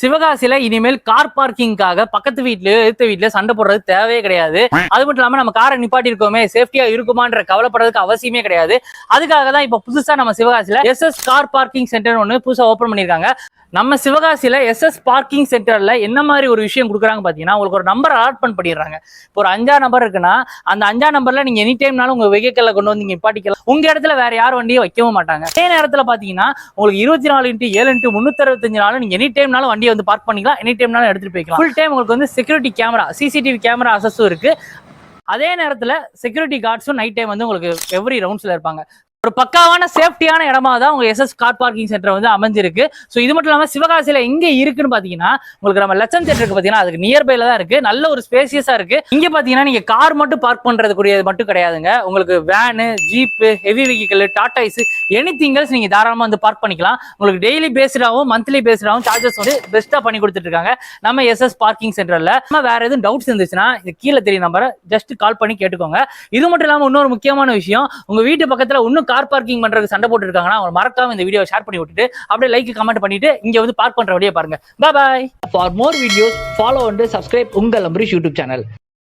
சிவகாசியில இனிமேல் கார் பார்க்கிங்காக பக்கத்து வீட்லயோ எடுத்த வீட்லயோ சண்டை போடுறது தேவையே கிடையாது. அது மட்டும் இல்லாம நம்ம காரை நிப்பாட்டி இருக்கோமே சேஃப்டியா இருக்குமான்ற கவலைப்படுறதுக்கு அவசியமே கிடையாது. அதுக்காக தான் இப்ப புதுசா நம்ம சிவகாசியில எஸ்எஸ் கார் பார்க்கிங் சென்டர் ஒன்று புதுசா ஓபன் பண்ணிருக்காங்க நம்ம சிவகாசியில எஸ்எஸ் பார்க்கிங் சென்டர்ல என்ன மாதிரி ஒரு விஷயம் கொடுக்குறாங்க பாத்தீங்கன்னா உங்களுக்கு ஒரு நம்பர் அலாட்மெண்ட் பண்ணிடுறாங்க. இப்போ ஒரு அஞ்சா நம்பர் இருக்குன்னா அந்த அஞ்சா நம்பர்ல நீங்க எனி டைம்னாலும் உங்க வெஹிக்கல்ல கொண்டு வந்து நீங்க நிப்பாட்டிக்கலாம். உங்க இடத்துல வேற யார் வண்டியும் வைக்கவும் மாட்டாங்க. அதே நேரத்துல பாத்தீங்கன்னா உங்களுக்கு இருபத்தி நாலு இன்ட்டு ஏழு இன்ட்டு முன்னூத்தி அறுபத்தஞ்சு நாளும் நீங்க எனி டைம்னாலும் வண்டி வண்டியை வந்து பார்க் பண்ணிக்கலாம். எனி டைம்னாலும் எடுத்துகிட்டு போய்க்கலாம். ஃபுல் டைம் உங்களுக்கு வந்து செக்யூரிட்டி கேமரா சிசிடிவி கேமரா அசஸும் இருக்கு. அதே நேரத்தில் செக்யூரிட்டி கார்ட்ஸும் நைட் டைம் வந்து உங்களுக்கு எவ்ரி ரவுண்ட்ஸ்ல இருப்பாங்க. ஒரு பக்காவான சேஃப்டியான இடமா தான் உங்க எஸ்எஸ் கார் பார்க்கிங் சென்டர் வந்து அமைஞ்சிருக்கு. ஸோ இது மட்டும் இல்லாமல் சிவகாசியில எங்க இருக்குன்னு பாத்தீங்கன்னா உங்களுக்கு நம்ம லட்சம் சென்டர் பார்த்தீங்கன்னா பாத்தீங்கன்னா அதுக்கு நியர்பைல தான் இருக்கு. நல்ல ஒரு ஸ்பேசியஸா இருக்கு. இங்க பாத்தீங்கன்னா நீங்க கார் மட்டும் பார்க் பண்றது கூடியது மட்டும் கிடையாதுங்க. உங்களுக்கு van jeep heavy vehicle Tatas any things நீங்க தாராளமா வந்து பார்க் பண்ணிக்கலாம். உங்களுக்கு டெய்லி பேஸ்டாகவும் மந்த்லி பேஸ்டாகவும் சார்ஜஸ் வந்து பெஸ்ட்டா பண்ணி கொடுத்துட்டு இருக்காங்க. நம்ம எஸ்எஸ் பார்க்கிங் சென்டர்ல நம்ம வேற எதுவும் டவுட்ஸ் இருந்துச்சுன்னா இது கீழே தெரியும் நம்பரை ஜஸ்ட் கால் பண்ணி கேட்டுக்கோங்க. இது மட்டும் இல்லாமல் இன்னொரு முக்கியமான விஷயம் உங்க வீட்டு பக்கத்துல இன்னும் கார் பார்க்கிங் பண்றதுக்கு சண்டை போட்டு இருக்காங்கன்னா அவங்க மறக்காம இந்த வீடியோ ஷேர் பண்ணி விட்டுட்டு அப்படியே லைக் கமெண்ட் பண்ணிட்டு இங்க வந்து பார்க் பண்ற வழியை பாருங்க. Bye for more videos follow and subscribe உங்கள் அம்பரீஷ் யூடியூப் சேனல்